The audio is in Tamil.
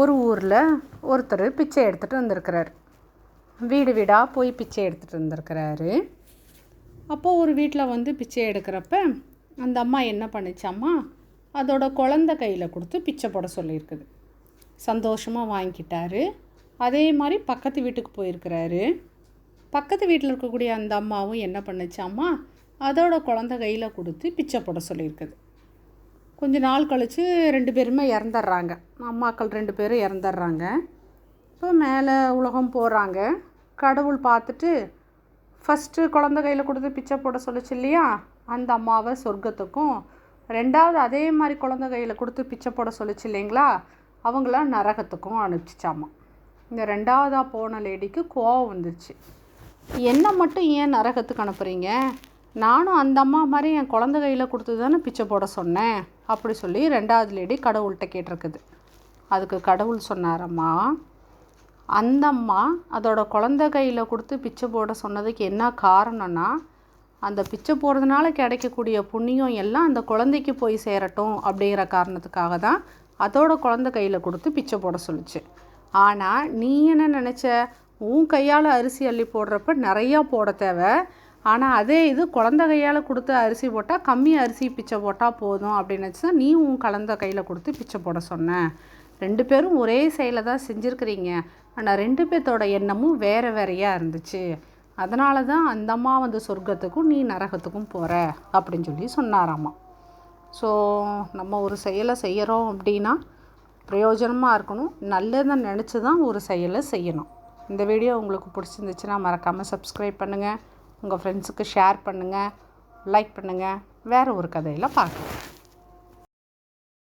ஒரு ஊரில் ஒருத்தர் பிச்சை எடுத்துகிட்டு வந்திருக்கிறார். வீடு வீடாக போய் பிச்சை எடுத்துகிட்டு வந்திருக்கிறாரு. அப்போது ஒரு வீட்டில் வந்து பிச்சை எடுக்கிறப்ப அந்த அம்மா என்ன பண்ணிச்சாம்மா? அதோட குழந்த கையில் கொடுத்து பிச்சை போட சொல்லியிருக்குது. சந்தோஷமாக வாங்கிக்கிட்டாரு. அதே மாதிரி பக்கத்து வீட்டுக்கு போயிருக்கிறாரு. பக்கத்து வீட்டில் இருக்கக்கூடிய அந்த அம்மாவும் என்ன பண்ணிச்சாம்மா? அதோட குழந்த கையில் கொடுத்து பிச்சை போட சொல்லியிருக்குது. கொஞ்ச நாள் கழித்து ரெண்டு பேருமே இறந்துடுறாங்க. அம்மாக்கள் ரெண்டு பேரும் இறந்துடுறாங்க. இப்போ மேலே உலகம் போகிறாங்க கடவுள் பார்த்துட்டு ஃபஸ்ட்டு குழந்த கையில் கொடுத்து பிச்சை போட சொல்லிச்சு இல்லையா? அந்த அம்மாவை சொர்க்கத்துக்கும் ரெண்டாவது அதே மாதிரி குழந்த கையில் கொடுத்து பிச்சை போட சொல்லிச்சு இல்லைங்களா? அவங்கள நரகத்துக்கும் அனுப்பிச்சிச்சாமா. இந்த ரெண்டாவதாக போன லேடிக்கு கோவம் வந்துச்சு. என்னை மட்டும் ஏன் நரகத்துக்கு அனுப்புகிறீங்க நானும் அந்த அம்மா மாதிரி என் குழந்த கையில் கொடுத்து தானே பிச்சை போட சொன்னேன். அப்படி சொல்லி ரெண்டாவது லேடி கடவுள்கிட்ட கேட்டிருக்குது. அதுக்கு கடவுள் சொன்னாரம்மா அந்த அம்மா அதோட குழந்த கையில் கொடுத்து பிச்சை போட சொன்னதுக்கு என்ன காரணம்னா அந்த பிச்சை போடுறதுனால கிடைக்கக்கூடிய புண்ணியம் எல்லாம் அந்த குழந்தைக்கு போய் சேரட்டும் அப்படிங்கிற காரணத்துக்காக தான் அதோட குழந்த கையில் கொடுத்து பிச்சை போட சொல்லுச்சு. ஆனால் நீ என்ன நினச்ச? உன் கையால் அரிசி அள்ளி போடுறப்ப நிறையா போட தேவை. ஆனால் அதே இது குழந்த கையால் கொடுத்து அரிசி போட்டால் கம்மி அரிசி பிச்சை போட்டால் போதும் அப்படின்னு வச்சு தான் நீ உன் கலந்த கையில் கொடுத்து பிச்சை போட சொன்னேன் ரெண்டு பேரும் ஒரே செயலை தான் செஞ்சுருக்கிறீங்க. ஆனால் ரெண்டு பேர்த்தோட எண்ணமும் வேறு வேறையாக இருந்துச்சு. அதனால தான் அந்த அம்மா வந்து சொர்க்கத்துக்கும் நீ நரகத்துக்கும் போகிற அப்படின்னு சொல்லி சொன்னாராம்மா ஸோ நம்ம ஒரு செயலை செய்கிறோம் அப்படின்னா பிரயோஜனமாக இருக்கணும். நல்லதை நினச்சி தான் ஒரு செயலை செய்யணும். இந்த வீடியோ உங்களுக்கு பிடிச்சிருந்துச்சுன்னா மறக்காமல் சப்ஸ்கிரைப் பண்ணுங்கள் உங்கள் ஃப்ரெண்ட்ஸுக்கு ஷேர் பண்ணுங்கள் லைக் பண்ணுங்கள் வேறு ஒரு கதையில் பார்க்கலாம்.